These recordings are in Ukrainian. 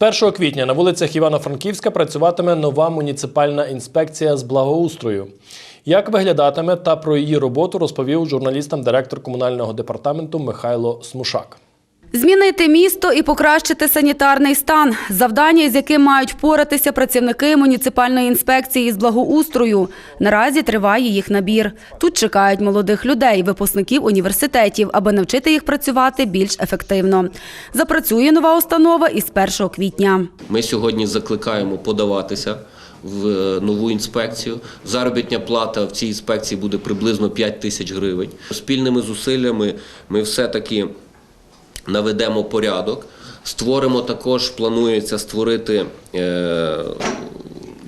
З 1 квітня на вулицях Івано-Франківська працюватиме нова муніципальна інспекція з благоустрою. Як виглядатиме та про її роботу розповів журналістам директор комунального департаменту Михайло Смушак. Змінити місто і покращити санітарний стан – завдання, з яким мають впоратися працівники муніципальної інспекції з благоустрою. Наразі триває їх набір. Тут чекають молодих людей, випускників університетів, аби навчити їх працювати більш ефективно. Запрацює нова установа із 1 квітня. Ми сьогодні закликаємо подаватися в е, нову інспекцію. Заробітня плата в цій інспекції буде приблизно 5 тисяч гривень. Спільними зусиллями ми все-таки наведемо порядок. Створимо також, планується створити е,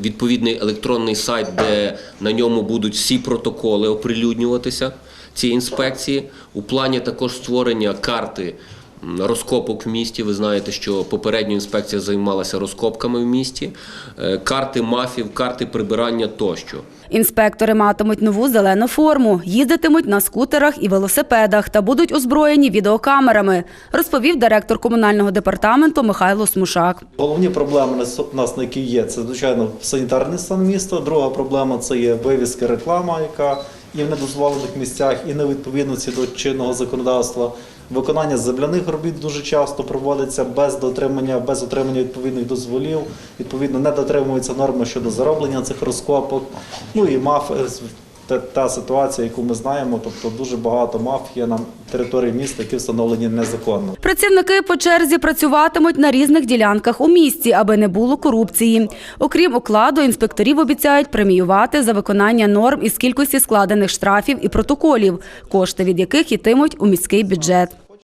відповідний електронний сайт, де на ньому будуть всі протоколи оприлюднюватися цієї інспекції. У плані також створення карти розкопок в місті. Ви знаєте, що попередня інспекція займалася розкопками в місті, е, карти мафів, карти прибирання тощо. Інспектори матимуть нову зелену форму, їздитимуть на скутерах і велосипедах та будуть озброєні відеокамерами, розповів директор комунального департаменту Михайло Смушак. Головні проблеми на у нас на які є, це звичайно санітарний стан міста. Друга проблема це є вивіска реклама, яка і в недозволених місцях, і невідповідності до чинного законодавства. Виконання земляних робіт дуже часто проводиться без дотримання, без отримання відповідних дозволів. Відповідно, не дотримуються норми щодо зароблення цих розкопок. Ну і маф та, та ситуація, яку ми знаємо, тобто дуже багато маф є на території міста, які встановлені незаконно. Працівники по черзі працюватимуть на різних ділянках у місті, аби не було корупції. Окрім окладу, інспекторів обіцяють преміювати за виконання норм із кількості складених штрафів і протоколів, кошти від яких йтимуть у міський бюджет.